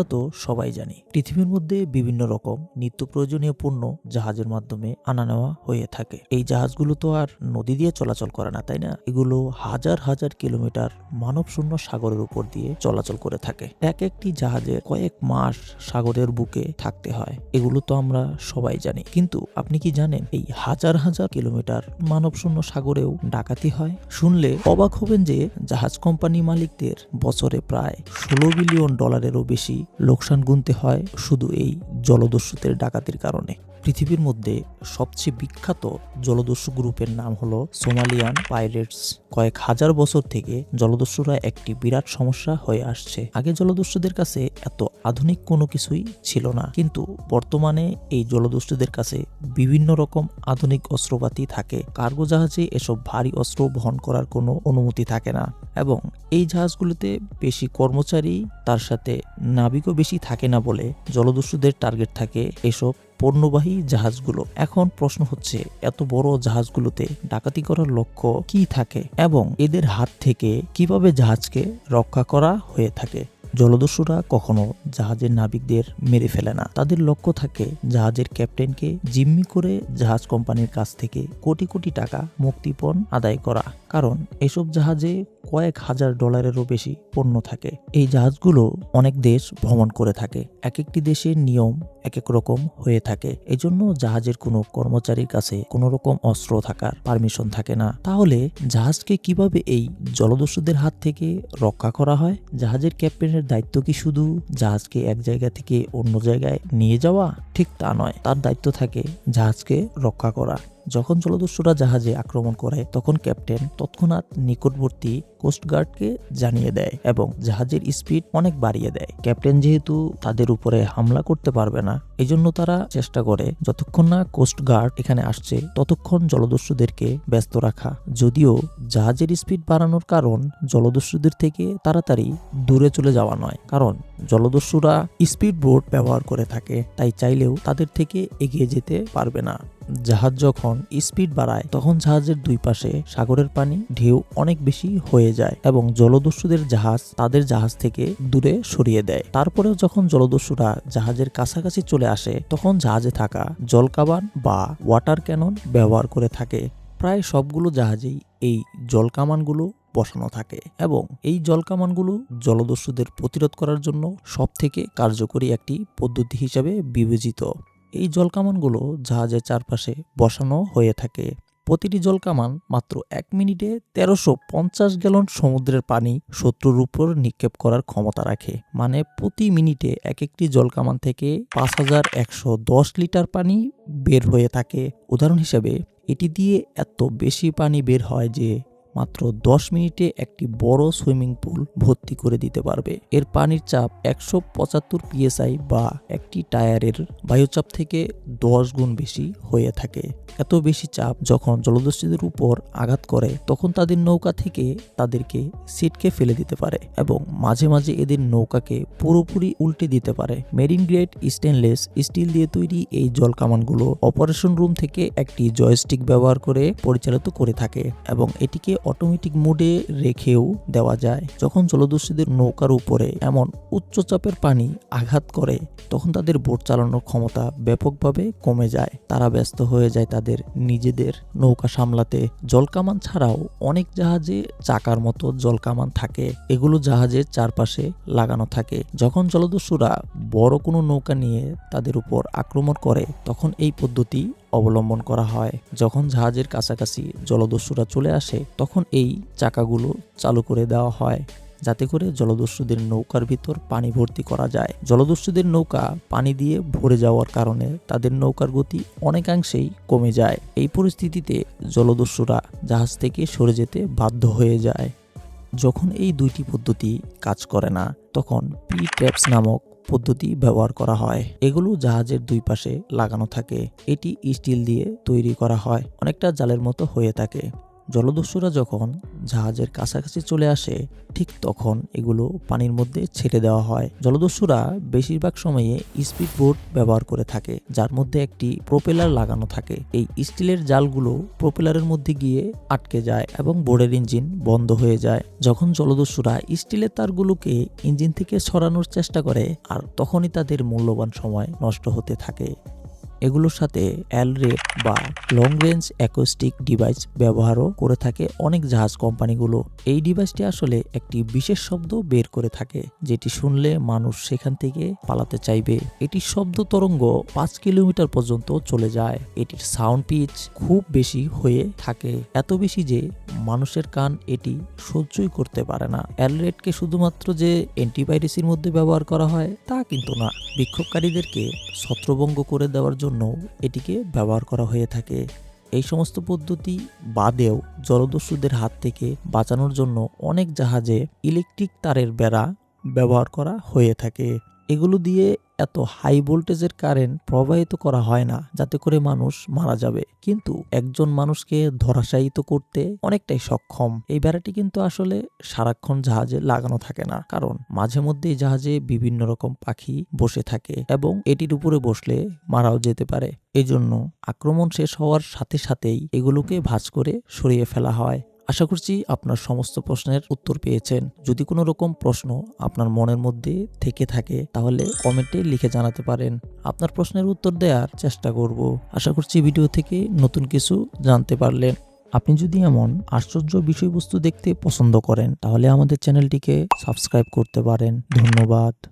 আমরা তো সবাই জানি, পৃথিবীর মধ্যে বিভিন্ন রকম নিত্য প্রয়োজনীয় পণ্য জাহাজের মাধ্যমে আনা নেওয়া হয়ে থাকে। এই জাহাজগুলো তো আর নদী দিয়ে চলাচল করে না, তাই না? এগুলো হাজার হাজার কিলোমিটার মানব শূন্য সাগরের উপর দিয়ে চলাচল করে থাকে। এক একটি জাহাজে কয়েক মাস সাগরের বুকে থাকতে হয়, এগুলো তো আমরা সবাই জানি। কিন্তু আপনি কি জানেন, এই হাজার হাজার কিলোমিটার মানব শূন্য সাগরেও ডাকাতি হয়? শুনলে অবাক হবেন যে জাহাজ কোম্পানি মালিকদের বছরে প্রায় ষোলো বিলিয়ন ডলারেরও বেশি লোকসান গুনতে হয় শুধু এই জলদস্যুদের ডাকাতির কারণে। পৃথিবীর মধ্যে সবচেয়ে বিখ্যাত জলদস্যু গ্রুপের নাম হলো সোমালিয়ান পাইরেটস। কয়েক হাজার বছর থেকে জলদস্যুরা একটি বিরাট সমস্যা হয়ে আসছে। আগে জলদস্যুদের কাছে এত আধুনিক কোনো কিছুই ছিল না। কিন্তু বর্তমানে এই জলদস্যুদের কাছে বিভিন্ন রকম আধুনিক অস্ত্রপাতি থাকে। কার্গো জাহাজে এসব ভারী অস্ত্র বহন করার কোনো অনুমতি থাকে না। এবং এই জাহাজগুলোতে বেশি কর্মচারী তার সাথে নাবিকও বেশি থাকে না বলে জলদস্যুদের টার্গেট থাকে এসব পণ্যবাহী জাহাজগুলো। এখন প্রশ্ন হচ্ছে, এত বড় জাহাজগুলোতে ডাকাতি করার লক্ষ্য কি থাকে? এবং এদের হাত থেকে কীভাবে জাহাজকে রক্ষা করা হয়ে থাকে? জলদস্যুরা কখনো জাহাজের নাবিকদের মেরে ফেলে না। তাদের লক্ষ্য থাকে জাহাজের ক্যাপ্টেনকে জিম্মি করে জাহাজ কোম্পানির কাছ থেকে কোটি কোটি টাকা মুক্তিপণ আদায় করা। কারণ এসব জাহাজে কয়েক হাজার ডলারেরও বেশি পণ্য থাকে। এই জাহাজগুলো অনেক দেশ ভ্রমণ করে থাকে। এক একটি দেশের নিয়ম এক এক রকম হয়ে থাকে। এজন্য জাহাজের কোনো কর্মচারীর কাছে কোনো রকম অস্ত্র থাকার পারমিশন থাকে না। তাহলে জাহাজকে কীভাবে এই জলদস্যুদের হাত থেকে রক্ষা করা হয়? জাহাজের ক্যাপ্টেনের দায়িত্ব কি শুধু জাহাজকে এক জায়গা থেকে অন্য জায়গায় নিয়ে যাওয়া? ঠিক তা নয়। তার দায়িত্ব থাকে জাহাজকে রক্ষা করা। যখন জলদস্যুরা জাহাজে আক্রমণ করে, তখন ক্যাপ্টেন তৎক্ষণাৎ নিকটবর্তী কোস্টগার্ডকে জানিয়ে দেয় এবং জাহাজের স্পিড অনেক বাড়িয়ে দেয়। ক্যাপ্টেন যেহেতু তাদের উপরে হামলা করতে পারবে না, এজন্য তারা চেষ্টা করে যতক্ষণ না কোস্টগার্ড এখানে আসছে, ততক্ষণ জলদস্যুদেরকে ব্যস্ত রাখা। যদিও জাহাজের স্পিড বাড়ানোর কারণ জলদস্যুদের থেকে তাড়াতাড়ি দূরে চলে যাওয়া নয়, কারণ জলদস্যুরা স্পিড বোট ব্যবহার করে থাকে, তাই চাইলেও তাদের থেকে এগিয়ে যেতে পারবে না। জাহাজ যখন স্পিড বাড়ায়, তখন জাহাজের দুই পাশে সাগরের পানি, ঢেউ অনেক বেশি হয়ে যায় এবং জলদস্যুদের জাহাজ তাদের জাহাজ থেকে দূরে সরিয়ে দেয়। তারপরেও যখন জলদস্যুরা জাহাজের কাছাকাছি চলে আসে, তখন জাহাজে থাকা জলকাবান বা ওয়াটার ক্যানন ব্যবহার করে থাকে। প্রায় সবগুলো জাহাজেই এই জলকামানগুলো বসানো থাকে এবং এই জলকামানগুলো জলদস্যুদের প্রতিরোধ করার জন্য সবথেকে কার্যকরী একটি পদ্ধতি হিসাবে বিবেচিত। এই জলকামানগুলো জাহাজের চারপাশে বসানো হয়ে থাকে। প্রতিটি জলকামান মাত্র এক মিনিটে তেরোশো পঞ্চাশ গ্যালন সমুদ্রের পানি শত্রুর উপর নিক্ষেপ করার ক্ষমতা রাখে। মানে প্রতি মিনিটে এক একটি জলকামান থেকে পাঁচ হাজার একশো দশ লিটার পানি বের হয়ে থাকে। উদাহরণ হিসেবে, এটি দিয়ে এত বেশি পানি বের হয় যে মাত্র দশ মিনিটে একটি বড় সুইমিং পুল ভর্তি করে দিতে পারবে। এর পানির চাপ একশো পঁচাত্তর পিএসআই বা একটি টায়ারের বায়ুচাপ থেকে দশ গুণ বেশি হয়ে থাকে। এত বেশি চাপ যখন জলদস্যুদের উপর আঘাত করে, তখন তাদের নৌকা থেকে তাদেরকে সিটকে ফেলে দিতে পারে এবং মাঝে মাঝে এদের নৌকাকে পুরোপুরি উল্টে দিতে পারে। মেরিন গ্রেড স্টেনলেস স্টিল দিয়ে তৈরি এই জল কামানগুলো অপারেশন রুম থেকে একটি জয়স্টিক ব্যবহার করে পরিচালিত করে থাকে এবং এটিকে অটোমেটিক মোডে রেখেও দেওয়া যায়। যখন জলদস্যুদের নৌকার উপরে এমন উচ্চ চাপের পানি আঘাত করে, তখন তাদের বোট চালানোর ক্ষমতা ব্যাপকভাবে কমে যায়। তারা ব্যস্ত হয়ে যায় তাদের নিজেদের নৌকা সামলাতে। জলকামান ছাড়াও অনেক জাহাজে চাকার মতো জলকামান থাকে। এগুলো জাহাজের চারপাশে লাগানো থাকে। যখন জলদস্যুরা বড় কোনো নৌকা নিয়ে তাদের উপর আক্রমণ করে, তখন এই পদ্ধতি অবলম্বন করা হয়। যখন জাহাজের কাছাকাছি জলদস্যুরা চলে আসে, তখন এই চাকাগুলো চালু করে দেওয়া হয়। যাতে করে জলদস্যুদের নৌকার ভিতর পানি ভর্তি করা যায়। জলদস্যুদের নৌকা পানি দিয়ে ভরে যাওয়ার কারণে তাদের নৌকার গতি অনেকাংশেই কমে যায়। এই পরিস্থিতিতে জলদস্যুরা জাহাজ থেকে সরে যেতে বাধ্য হয়ে যায়। যখন এই দুইটি পদ্ধতি কাজ করে না, তখন পি ট্র্যাপস নামক পদ্ধতি ব্যবহার করা হয়। এগুলো জাহাজের দুই পাশে লাগানো থাকে। এটি স্টিল দিয়ে তৈরি করা হয়। অনেকটা জালের মতো হয়ে থাকে। জলদস্যুরা যখন জাহাজের কাছাকাছি চলে আসে, ঠিক তখন এগুলো পানির মধ্যে ছেড়ে দেওয়া হয়। জলদস্যুরা বেশিরভাগ সময়ে স্পিড বোট ব্যবহার করে থাকে, যার মধ্যে একটি প্রোপেলার লাগানো থাকে। এই স্টিলের জালগুলো প্রোপেলারের মধ্যে গিয়ে আটকে যায় এবং বোর্ডের ইঞ্জিন বন্ধ হয়ে যায়। যখন জলদস্যুরা স্টিলের তারগুলোকে ইঞ্জিন থেকে সরানোর চেষ্টা করে, আর তখনই তাদের মূল্যবান সময় নষ্ট হতে থাকে। এগুলোর সাথে অ্যালরেট বা লং রেঞ্জ অ্যাকোস্টিক ডিভাইস ব্যবহারও করে থাকে অনেক জাহাজ কোম্পানিগুলো। এই ডিভাইসটি আসলে একটি বিশেষ শব্দ বের করে থাকে, যেটি শুনলে মানুষ সেখান থেকে পালাতে চাইবে। এটির শব্দ তরঙ্গ পাঁচ কিলোমিটার পর্যন্ত চলে যায়। এটির সাউন্ড পিচ খুব বেশি হয়ে থাকে, এত বেশি যে মানুষের কান এটি সহ্যই করতে পারে না। অ্যালরেটকে শুধুমাত্র যে অ্যান্টিভাইরাসের মধ্যে ব্যবহার করা হয় তা কিন্তু না। বিক্ষোভকারীদেরকে ছত্রভঙ্গ করে দেওয়ার জন্য এটিকে ব্যবহার করা হয়ে থাকে। এই সমস্ত পদ্ধতি বাদেও জলদস্যুদের হাত থেকে বাঁচানোর জন্য অনেক জাহাজে ইলেকট্রিক তারের বেড়া ব্যবহার করা হয়ে থাকে। এগুলো দিয়ে এত হাই ভোল্টেজের কারেন্ট প্রবাহিত করা হয় না, যাতে করে মানুষ মারা যাবে। কিন্তু একজন মানুষকে ধরাশায়িত করতে অনেকটাই সক্ষম। এই বেড়াটি কিন্তু আসলে সারাক্ষণ জাহাজে লাগানো থাকে না। কারণ মাঝে মধ্যেই জাহাজে বিভিন্ন রকম পাখি বসে থাকে এবং এটির উপরে বসলে মারাও যেতে পারে। এজন্য আক্রমণ শেষ হওয়ার সাথে সাথেই এগুলোকে ভাঁজ করে সরিয়ে ফেলা হয়। আশা করছি আপনার সমস্ত প্রশ্নের উত্তর পেয়েছেন। যদি কোনো রকম প্রশ্ন আপনার মনের মধ্যে থেকে থাকে, তাহলে কমেন্টে লিখে জানাতে পারেন। আপনার প্রশ্নের উত্তর দেওয়ার চেষ্টা করব। আশা করছি ভিডিও থেকে নতুন কিছু জানতে পারলেন। আপনি যদি এমন আশ্চর্য বিষয়বস্তু দেখতে পছন্দ করেন, তাহলে আমাদের চ্যানেলটিকে সাবস্ক্রাইব করতে পারেন। ধন্যবাদ।